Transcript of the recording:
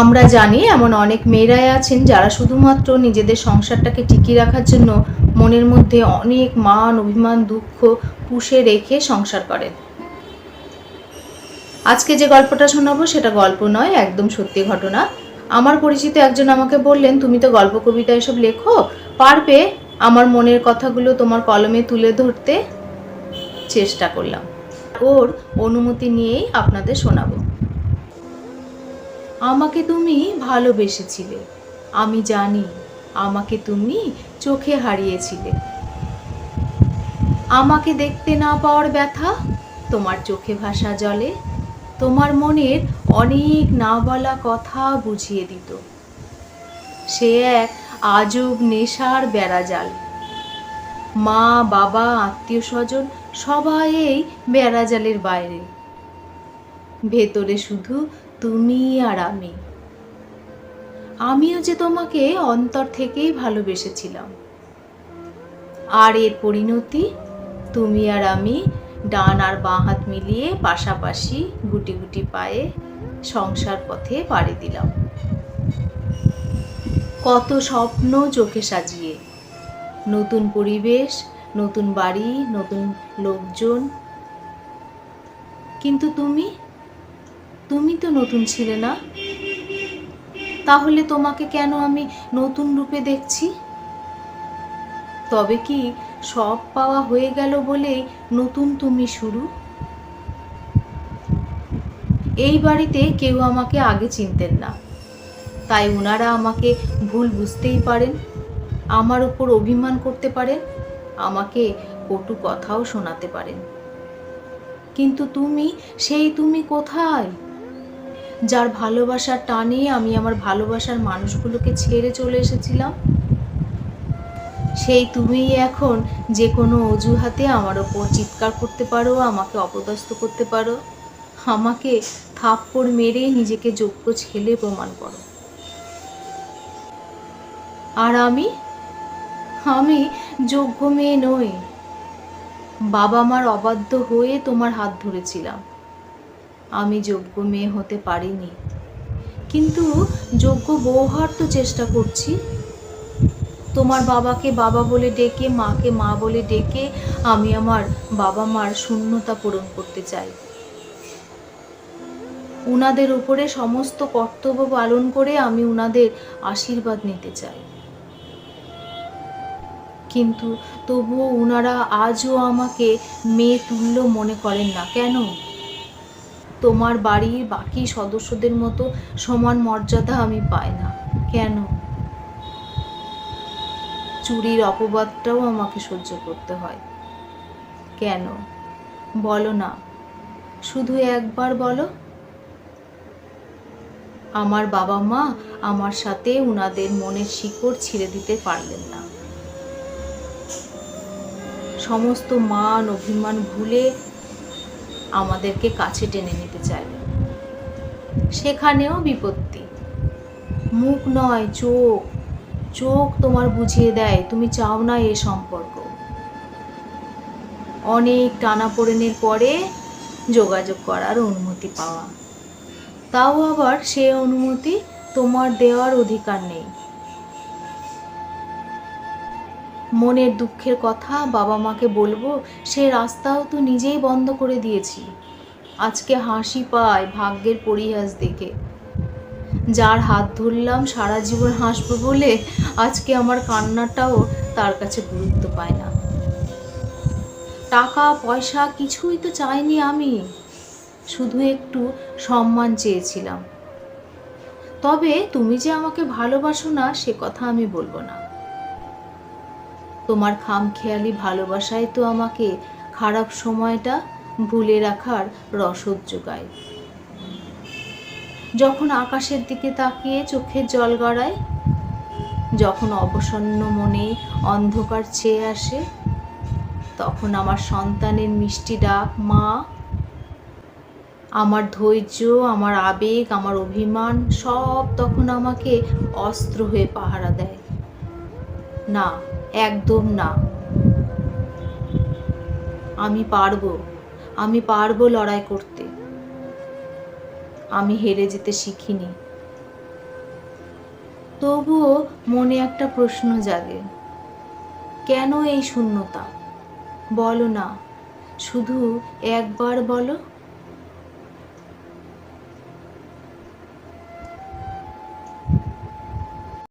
আমরা জানি এমন অনেক মেয়েরাই আছেন যারা শুধুমাত্র নিজেদের সংসারটাকে টিকিয়ে রাখার জন্য মনের মধ্যে অনেক মান, অভিমান, দুঃখ পুষে রেখে সংসার করেন। আজকে যে গল্পটা শোনাবো সেটা গল্প নয়, একদম সত্যি ঘটনা। আমার পরিচিত একজন আমাকে বললেন, তুমি তো গল্প, কবিতা এসব লেখো, পারবে আমার মনের কথাগুলো তোমার কলমে তুলে ধরতে? চেষ্টা করলাম। ওর অনুমতি নিয়েই আপনাদের শোনাবো। আমাকে তুমি ভালোবেসেছিলে। আমি জানি আমাকে তুমি চোখে হারিয়েছিলে। আমাকে দেখতে না পাওয়ার ব্যথা, তোমার চোখে ভাসা জলে, তোমার মনের অনেক না বলা কথা বুঝিয়ে দিত। সে এক আজব নেশার বেড়াজাল মা, বাবা আত্মীয় স্বজন সবাই এই বেড়াজালের বাইরে। ভেতরে শুধু তুমি আর আমি। আমিও যে তোমাকে অন্তর থেকেই ভালোবেসেছিলাম। আর এর পরিণতি, তুমি আর আমি ডান আর বাঁ হাত মিলিয়ে পাশাপাশি গুটি গুটি পায়ে সংসার পথে পাড়ি দিলাম। কত স্বপ্ন চোখে সাজিয়ে। নতুন পরিবেশ, নতুন বাড়ি, নতুন লোকজন। কিন্তু তুমি তুমি তো নতুন ছিলে না। তাহলে তোমাকে কেন আমি নতুন রূপে দেখছি? তবে কি সব পাওয়া হয়ে গেল বলেই নতুন তুমি শুরু? এই বাড়িতে কেউ আমাকে আগে চিনতেন না। তাই ওনারা আমাকে ভুল বুঝতেই পারেন, আমার উপর অভিমান করতে পারেন, আমাকে কটু কথাও শোনাতে পারেন। কিন্তু তুমি, সেই তুমি কোথায়? যার ভালোবাসার টানে আমি আমার ভালোবাসার মানুষগুলোকে ছেড়ে চলে এসেছিলাম। সেই তুমিই এখন যে কোনো অজুহাতে আমার ওপর চিৎকার করতে পারো, আমাকে অপদস্থ করতে পারো। আমাকে থাপ্পড় মেরে নিজেকে যোগ্য ছেলে প্রমাণ করো। আর আমি? আমি যোগ্য মেয়ে নই। বাবা মার অবাধ্য হয়ে তোমার হাত ধরেছিলাম। আমি যোগ্য মেয়ে হতে পারিনি। কিন্তু যোগ্য বউ হওয়ার তো চেষ্টা করছি। তোমার বাবাকে বাবা বলে ডেকে, মাকে মা বলে ডেকে আমি আমার বাবা মার শূন্যতা পূরণ করতে চাই। উনাদের উপরে সমস্ত কর্তব্য পালন করে আমি উনাদের আশীর্বাদ নিতে চাই। কিন্তু তবুও উনারা আজও আমাকে মেয়ে তুল্য মনে করেন না। কেন? তোমার বাড়ির বাকি সদস্যদের মতো সমান মর্যাদা আমি পাই না। কেন? চুরির অপবাদটাও আমাকে সহ্য করতে হয়। কেন? বলো না। শুধু একবার বলো। আমার বাবা মা আমার সাথে উনাদের মনের শিকড় ছিঁড়ে দিতে পারলেন না। সমস্ত মান অভিমান ভুলে আমাদেরকে কাছে টেনে নিতে চাইলেন সেখানেও বিপত্তি। মুখ নয়, চোখ। চোখ তোমার বুঝিয়ে দেয়, তুমি চাও না এ সম্পর্ক। অনেক টানাপোড়েনের পরে যোগাযোগ করার অনুমতি পাওয়া। তাও আবার সে অনুমতি তোমার দেওয়ার অধিকার নেই। মনের দুঃখের কথা বাবা মাকে বলব, সে রাস্তাও তো নিজেই বন্ধ করে দিয়েছি। আজকে হাসি পায় ভাগ্যের পরিহাস দেখে। যার হাত ধরলাম সারা জীবন হাসবো বলে আজকে আমার কান্নাটাও তার কাছে গুরুত্ব পায় না। টাকা, পয়সা কিছুই তো চাইনি আমি। শুধু একটু সম্মান চেয়েছিলাম। তবে তুমি যে আমাকে ভালোবাসো না, সে কথা আমি বলব না। তোমার খামখেয়ালি ভালোবাসায় তো আমাকে খারাপ সময়টা ভুলে রাখার রসদ যোগায়। যখন আকাশের দিকে তাকিয়ে চোখের জল গড়ায়, যখন অবসন্ন মনে অন্ধকার চেয়ে আসে, তখন আমার সন্তানের মিষ্টি ডাক, মা, আমার ধৈর্য, আমার আবেগ, আমার অভিমান সব তখন আমাকে অস্ত্র হয়ে পাহারা দেয়। না একদম না। আমি পারব আমি পারব লড়াই করতে। আমি হেরে যেতে শিখিনি। তবুও মনে একটা প্রশ্ন জাগে, কেন এই শূন্যতা? বলো না, শুধু একবার বলো।